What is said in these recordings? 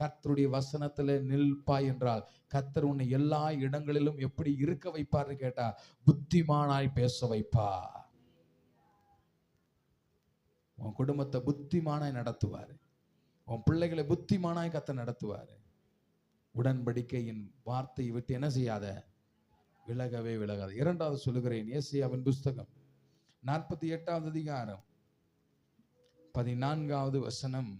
கர்த்தருடைய வசனத்துல நில்பாய் என்றால் கர்த்தர் உன்னை எல்லா இடங்களிலும் எப்படி இருக்க வைப்பார்னு கேட்டா புத்திமானாய் பேச வைப்பா. உன் குடும்பத்தை புத்திமானாய் நடத்துவாரு. உன் பிள்ளைகளை புத்திமானாய் கத்த நடத்துவாரு. உடன்படிக்கையின் வார்த்தையை விட்டு என்ன செய்யாத? விலகவே விலகாது. இரண்டாவது சொல்லுகிறேன் ஏசியாவின் புஸ்தகம் நாற்பத்தி எட்டாவது அதிகாரம் பதினான்காவது வசனம்.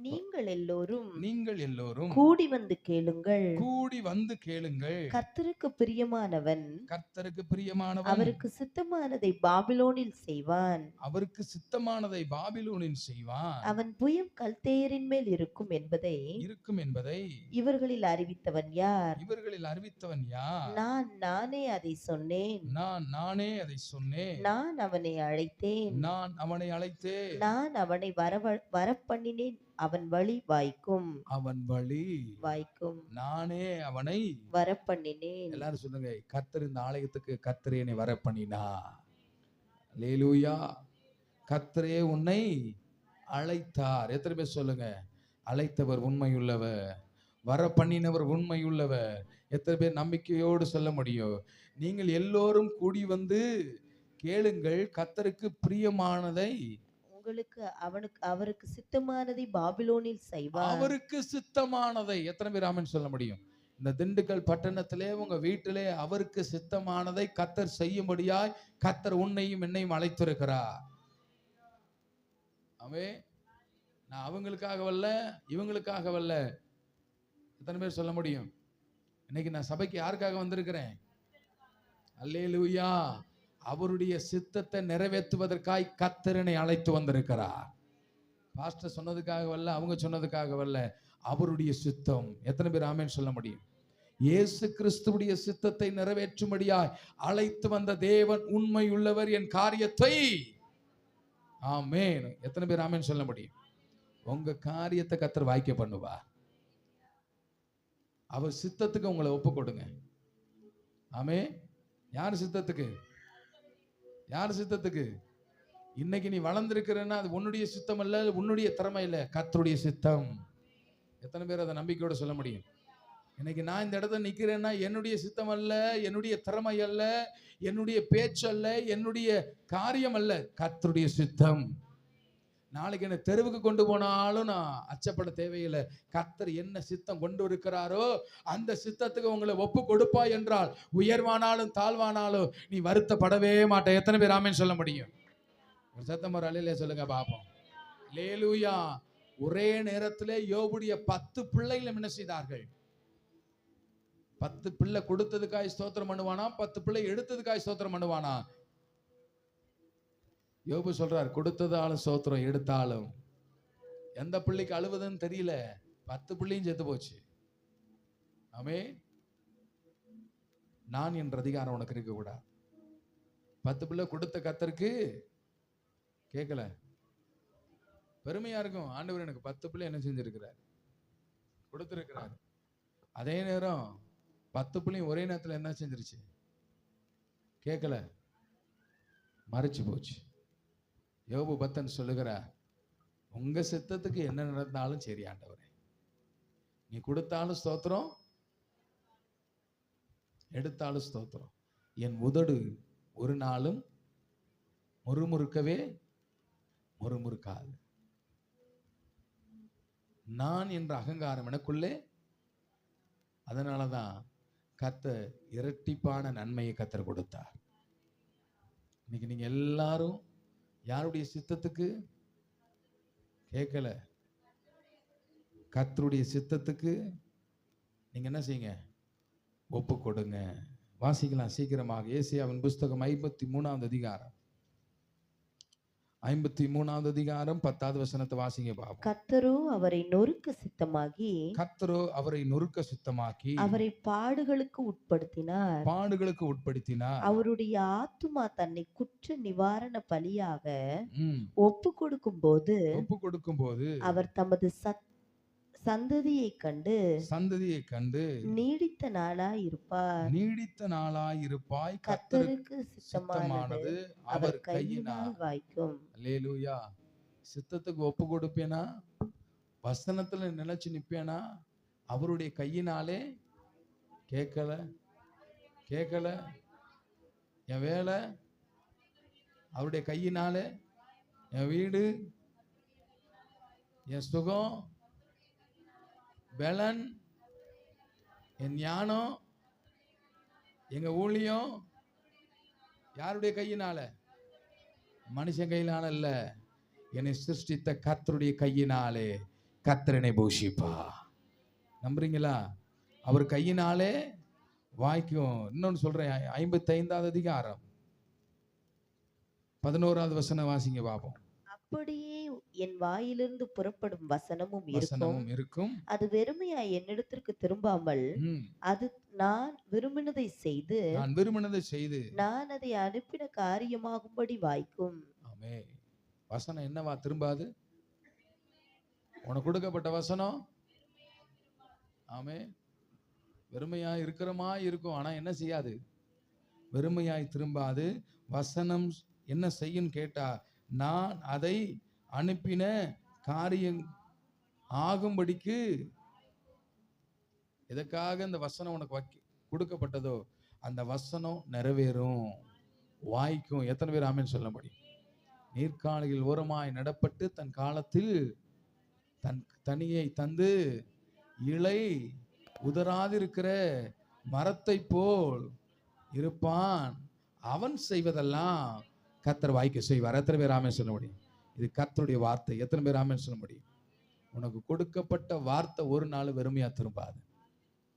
நீங்கள் எல்லோரும் நீங்கள் எல்லோரும் கூடி வந்து கேளுங்கள். கூடி வந்து கேளுங்கள். கர்த்தருக்கு பிரியமானவன் கர்த்தருக்கு பிரியமானவன் அவருக்கு சித்தமானதை பாபிலோனில் செய்வான். அவருக்கு சித்தமானதை பாபிலோனில் செய்வான். அவன் புயம் கல்தேயரின் மேல் இருக்கும் என்பதை இருக்கும் என்பதை இவர்களில் அறிவித்தவன் யார்? இவர்களில் அறிவித்தவன் யார்? நான் நானே அதை சொன்னேன். நான் நானே அதை சொன்னேன். நான் அவனை அழைத்தேன். நான் அவனை அழைத்தேன். நான் அவனை வரவ வரப்பண்ணினேன். அவன் வழி வாய்க்கும். அவன் வழி வாய்க்கும். நானே அவனை வரப்பண்ணினேன். எல்லாரும் சொல்லுங்க கர்த்தர் இந்த ஆலயத்துக்கு கர்த்தரே என்னை வர பண்ணினா லேலூயா கர்த்தரே உன்னை அழைத்தார். எத்தனை பேர் சொல்லுங்க அழைத்தவர் உண்மையுள்ளவர் வர பண்ணினவர் உண்மையுள்ளவர். எத்தனை பேர் நம்பிக்கையோடு சொல்ல முடியும்? நீங்கள் எல்லோரும் கூடி வந்து கேளுங்கள் கர்த்தருக்கு பிரியமானதை உங்களுக்கு அவனுக்கு அவருக்கு சித்தமானதை பாபிலோனில் செய்வார். அவருக்கு சித்தமானதை எத்தனை பேர் ஆமன் சொல்ல முடியும்? இந்த திண்டுக்கல் பட்டணத்திலே உங்க வீட்டிலே அவருக்கு சித்தமானதை கத்தர் செய்யும்படியாய் கத்தர் உன்னையும் என்னையும் அழைத்திருக்கிறார். அவே நான் அவங்களுக்காக வரல இவங்களுக்காக வரல எத்தனை பேர் சொல்ல முடியும்? இன்னைக்கு நான் சபைக்கு யாருக்காக வந்திருக்கிறேன்? அல்லே லூயா அவருடைய சித்தத்தை நிறைவேற்றுவதற்காய் கத்தரனை அழைத்து வந்திருக்கிறார். பாஸ்டர் சொன்னதுக்காக வரல அவங்க சொன்னதுக்காக வரல. அவருடைய சித்தம். எத்தனை பேர் ஆமேன்னு சொல்ல முடியும்? இயேசு கிறிஸ்துவுடைய சித்தத்தை நிறைவேற்றும்படியாய் அழைத்து வந்த தேவன் உண்மையுள்ளவர் என் காரியத்தை. ஆமேன். எத்தனை பேர் ஆமேன்னு சொல்ல முடியும்? உங்க காரியத்தை கத்தர் வாய்க்க பண்ணுவா அவர் சித்தத்துக்கு உங்களை ஒப்பு கொடுங்க. ஆமே யார் சித்தத்துக்கு? யார் சித்தத்துக்கு? இன்னைக்கு நீ வளர்ந்துருக்கிறன்னா அது உன்னுடைய சித்தம் அல்ல உன்னுடைய திறமை இல்லை கத்தருடைய சித்தம். எத்தனை பேர் அதை நம்பிக்கையோட சொல்ல முடியும்? இன்னைக்கு நான் இந்த இடத்துல நிற்கிறேன்னா என்னுடைய சித்தம் அல்ல என்னுடைய திறமை அல்ல என்னுடைய பேச்சு அல்ல என்னுடைய காரியம் அல்ல கத்தருடைய சித்தம். நாளைக்கு என்ன தெருவுக்கு கொண்டு போனாலும் நான் அச்சப்பட தேவையில்லை. கர்த்தர் என்ன சித்தம் கொண்டு இருக்கிறாரோ அந்த சித்தத்துக்கு உங்களை ஒப்பு கொடுப்பா என்றால் உயர்வானாலும் தாழ்வானாலும் நீ வருத்தப்படவே மாட்ட எத்தனை பேர் ஆமென் சொல்ல முடியும்? ஒரு சத்தம் ஒரு அலையிலே சொல்லுங்க பாப்போம் லேலூயா ஒரே நேரத்திலே யோபுடைய பத்து பிள்ளைகளும் என்ன செய்தார்கள்? பத்து பிள்ளை கொடுத்ததுக்காய் ஸ்தோத்திரம் பண்ணுவானா? பத்து பிள்ளை எடுத்ததுக்காய் ஸ்தோத்திரம் பண்ணுவானா? யோபு சொல்றார் கொடுத்ததாலும் சோத்திரம் எடுத்தாலும். எந்த பிள்ளைக்கு அழுவதுன்னு தெரியல. பத்து பிள்ளையும் செத்து போச்சு. ஆமே நான் என்ற அதிகாரம் உனக்கு இருக்க கூடாது பத்து பிள்ளை கொடுத்த கத்தருக்கு கேட்கல பெருமையா இருக்கும். ஆண்டவர் எனக்கு பத்து பிள்ளை என்ன செஞ்சிருக்கிறார்? கொடுத்துருக்கிறார். அதே நேரம் பத்து பிள்ளையும் ஒரே நேரத்தில் என்ன செஞ்சிருச்சு? கேட்கல மறைச்சு போச்சு. யோபு பத்தன் சொல்லுகிறார் உங்க சித்தத்துக்கு என்ன நடந்தாலும் சரி ஆண்டவரே. நீ கொடுத்தாலும் ஸ்தோத்திரம் எடுத்தாலும் ஸ்தோத்திரம். என் உதடு ஒரு நாளும் முறுமுறுக்கவே முறுமுறுக்காது. நான் என்ற அகங்காரம் எனக்குள்ளே அதனால தான் கத்த இரட்டிப்பான நன்மையை கத்தர் கொடுத்தார். இன்னைக்கு நீங்க எல்லாரும் யாருடைய சித்தத்துக்கு? கேட்கல கத்தருடைய சித்தத்துக்கு? நீங்க என்ன செய்யுங்க? ஒப்பு கொடுங்க. வாசிக்கலாம் சீக்கிரமாக. ஏசியாவின் புஸ்தகம் ஐம்பத்தி மூணாவது அதிகாரம். ஐம்பத்தி மூணாவது அதிகாரம் பத்தாவது வசனத்தை வாசிங்க பாப்போம் கர்த்தரோ அவரை நொறுக்க சித்தமாகி கர்த்தரோ அவரை நொறுக்க சுத்தமாக்கி அவரை பாடுகளுக்கு உட்படுத்தினார். பாடுகளுக்கு உட்படுத்தினார். அவருடைய ஆத்துமா தன்னை குற்ற நிவாரண பலியாக ஒப்பு கொடுக்கும் போது ஒப்பு கொடுக்கும் போது அவர் தமது சத் சந்ததியை கண்டு சந்ததியை கண்டு நீடித்த நாளாய் இருப்பார். நீடித்த நாளாய் இருப்பாய். கர்த்தருக்கு சித்தமானது அவர் கையினால். வாய்க்கும். அல்லேலூயா. சித்தத்துக்கு ஒப்பு கொடுப்பேனா வசனத்துல நிலைச்சு நிப்பேனா? அவருடைய கையினாலே கேட்கல. கேட்கல. என் வேலை அவருடைய கையினாலே என் வீடு என் சுகம் பலன் என் ஞானம் எங்க ஊழியம் யாருடைய கையினால? மனுஷன் கையினால இல்ல என்னை சிருஷ்டித்த கத்தருடைய கையினாலே கத்தரனை பூஷிப்பா. நம்புறீங்களா? அவர் கையினாலே வாய்க்கும். இன்னொன்னு சொல்றேன் ஐம்பத்தி ஐந்தாவது அதிகாரம். பதினோராவது வசனம் வாசிங்க பாப்போம். அப்படியே என் வாயிலிருந்து புறப்படும் வசனமும் இருக்கும். இருக்கும். அது வெறுமையாய் என்னிடத்திற்கு திரும்பாமல். அது நான் விரும்பினதை செய்து நான் விரும்பினதை செய்து நான் அதை அனுப்பின காரியமாகும்படி வாய்க்கும். ஆமே. வசனம் என்னவா திரும்பாது? உனக்கு கொடுக்கப்பட்ட வசனம்? ஆமே. வெறுமையாய் இருக்கிறமா இருக்கும். ஆனா என்ன செய்யாது? வெறுமையாய் திரும்பாது. வசனம் என்ன செய்யும் கேட்டா நான் அதை அனுப்பின காரியம் ஆகும்படிக்கு எதற்காக இந்த வசனம் உனக்கு வைக்க கொடுக்கப்பட்டதோ அந்த வசனம் நிறைவேறும். வாய்க்கும். எத்தனை பேர் ஆமேன்னு சொல்ல முடியும் நீர்க்காலியில் ஓரமாய் நடப்பட்டு தன் காலத்தில் தன் தனியை தந்து இலை உதராதிருக்கிற மரத்தை போல் இருப்பான். அவன் செய்வதெல்லாம் கத்தர் வாய்க்க செய்வார். எத்தனை பேர் ஆமென் சொல்ல முடியும் இது கர்த்தருடைய வார்த்தை. எத்தனை பேர் ஆமென் சொல்ல முடியும்? உனக்கு கொடுக்கப்பட்ட வார்த்தை ஒரு நாள் வெறுமையா திரும்பாது.